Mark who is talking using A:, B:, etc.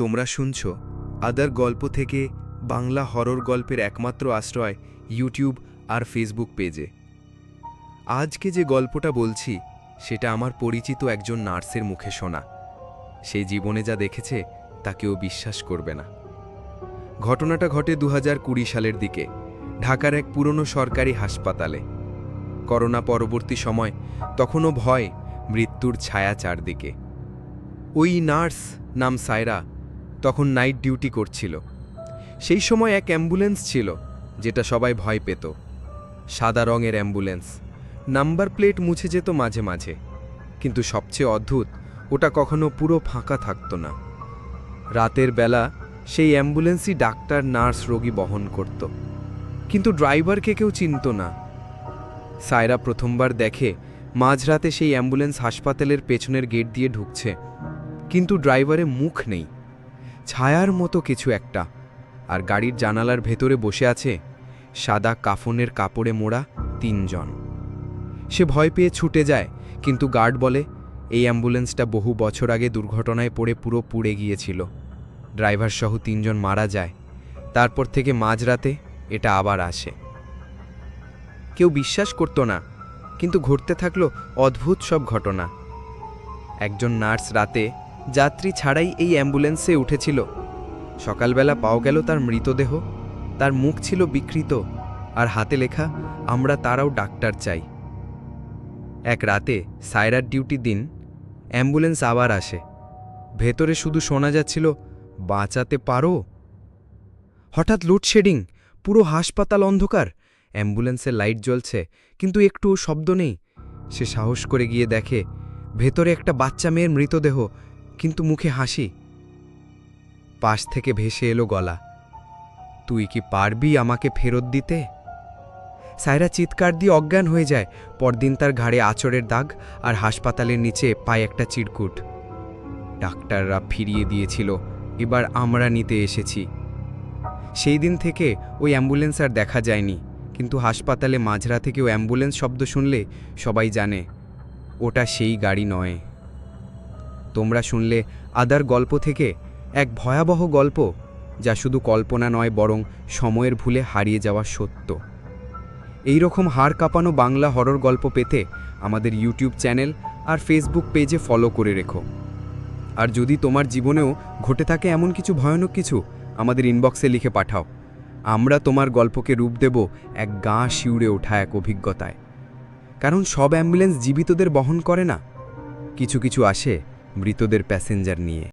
A: তোমরা শুনছ। আদার গল্প থেকে বাংলা হরর গল্পের একমাত্র আশ্রয় ইউটিউব আর ফেসবুক পেজে। আজকে যে গল্পটা বলছি, সেটা আমার পরিচিত একজন নার্সের মুখে শোনা। সেই জীবনে যা দেখেছে, তা কেউ বিশ্বাস করবে না। ঘটনাটা ঘটে দু সালের দিকে, ঢাকার এক পুরনো সরকারি হাসপাতালে। করোনা পরবর্তী সময় তখনও ভয়, মৃত্যুর ছায়া চারদিকে। ওই নার্স নাম সায়রা তখন নাইট ডিউটি করছিল। সেই সময় এক অ্যাম্বুলেন্স ছিল, যেটা সবাই ভয় পেত। সাদা রঙের অ্যাম্বুলেন্স, নাম্বার প্লেট মুছে যেত মাঝে মাঝে। কিন্তু সবচেয়ে অদ্ভুত, ওটা কখনো পুরো ফাঁকা থাকতো না। রাতের বেলা সেই অ্যাম্বুলেন্সই ডাক্তার, নার্স, রোগী বহন করত। কিন্তু ড্রাইভারকে কেউ চিনত না। সায়রা প্রথমবার দেখে মাঝরাতে সেই অ্যাম্বুলেন্স হাসপাতালের পেছনের গেট দিয়ে ঢুকছে। কিন্তু ড্রাইভারে মুখ নেই। ছায়ার মতো কিছু একটা। আর গাড়ির জানালার ভেতরে বসে আছে সাদা কাফনের কাপড়ে মোড়া তিনজন। সে ভয় পেয়ে ছুটে যায়, কিন্তু গার্ড বলে, এই অ্যাম্বুলেন্সটা বহু বছর আগে দুর্ঘটনায় পড়ে পুরো পুড়ে গিয়েছিল। ড্রাইভার সহ তিনজন মারা যায়। তারপর থেকে মাঝরাতে এটা আবার আসে। কেউ বিশ্বাস করত না, কিন্তু ঘটতে থাকল অদ্ভুত সব ঘটনা। একজন নার্স রাতে যাত্রী ছাড়াই এই অ্যাম্বুলেন্সে উঠেছিল। সকালবেলা পাওয়া গেল তার মৃতদেহ। তার মুখ ছিল বিকৃত। আর হাতে লেখা, আমরা তারাও ডাক্তার চাই। এক রাতে সায়রার ডিউটি দিন, অ্যাম্বুলেন্স আবার আসে। ভেতরে শুধু শোনা যাচ্ছিল, বাঁচাতে পারো? হঠাৎ লোডশেডিং, পুরো হাসপাতাল অন্ধকার। অ্যাম্বুলেন্সের লাইট জ্বলছে, কিন্তু একটুও শব্দ নেই। সে সাহস করে গিয়ে দেখে, ভেতরে একটা বাচ্চা মেয়ের মৃতদেহ। কিন্তু মুখে হাসি। পাশ থেকে ভেসে এলো গলা। তুই কি পারবি আমাকে ফেরত দিতে? সায়রা চিৎকার দিয়ে অজ্ঞান হয়ে যায়। পরদিন তার ঘাড়ে আচরের দাগ আর হাসপাতালের নিচে পায়ে একটা চিরকুট। ডাক্তাররা ফিরিয়ে দিয়েছিল। এবার আমরা নিতে এসেছি। সেই দিন থেকে ওই অ্যাম্বুলেন্স আর দেখা যায়নি। কিন্তু হাসপাতালে মাঝরা থেকেও অ্যাম্বুলেন্স শব্দ শুনলে সবাই জানে, ওটা সেই গাড়ি নয়। তোমরা শুনলে আদার গল্প থেকে এক ভয়াবহ গল্প, যা শুধু কল্পনা নয়, বরং সময়ের ভুলে হারিয়ে যাওয়া সত্য। এই রকম হাড় কাঁপানো বাংলা হরর গল্প পেতে আমাদের ইউটিউব চ্যানেল আর ফেসবুক পেজে ফলো করে রেখো। আর যদি তোমার জীবনেও ঘটে থাকে এমন কিছু ভয়ানক কিছু, আমাদের ইনবক্সে লিখে পাঠাও। আমরা তোমার গল্পকে রূপ দেব এক গা শিউড়ে ওঠা এক অভিজ্ঞতায়। কারণ সব অ্যাম্বুলেন্স জীবিতদের বহন করে না। কিছু কিছু আসে মৃতদের প্যাসেঞ্জার নিয়ে।